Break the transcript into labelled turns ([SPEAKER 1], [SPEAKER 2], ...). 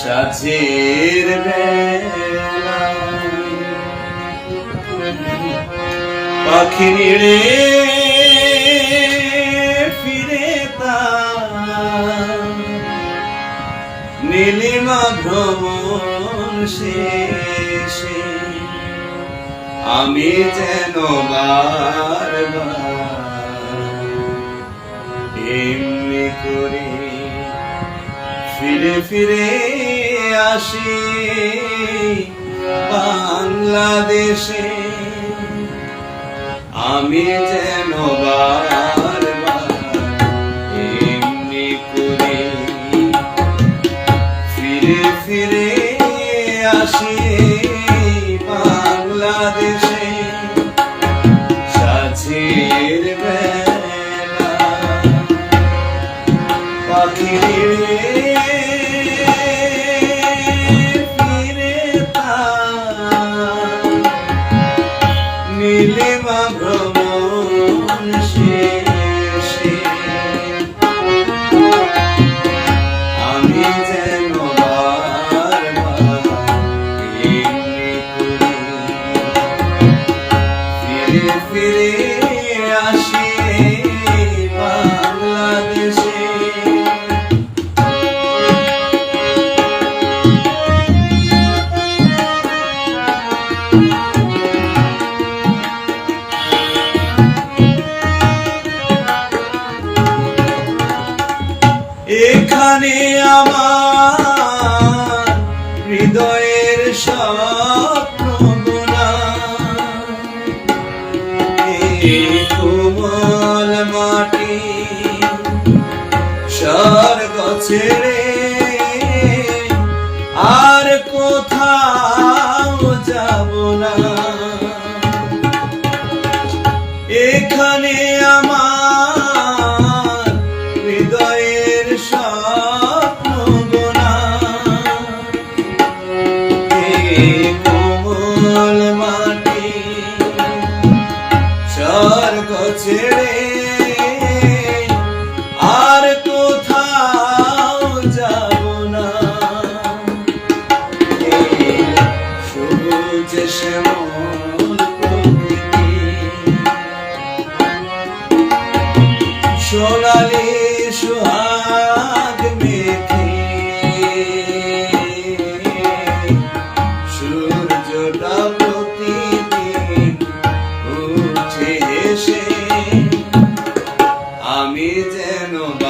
[SPEAKER 1] সাজের বেলা। পাখি নিড়ে ফিরে নীলিমা ভ্রমণ শেষে আমি যেন এমনি করে ফিরে ফিরে আসি বাংলাদেশে। আমি যেন এমনি ফিরে ফিরে আসি। নীলিমা এখানে আমার হৃদয়ের এই কোমল মাটি স্বর্গ ছেড়ে যে শ্যামল সোনালি সুহাগ আমি যেন বা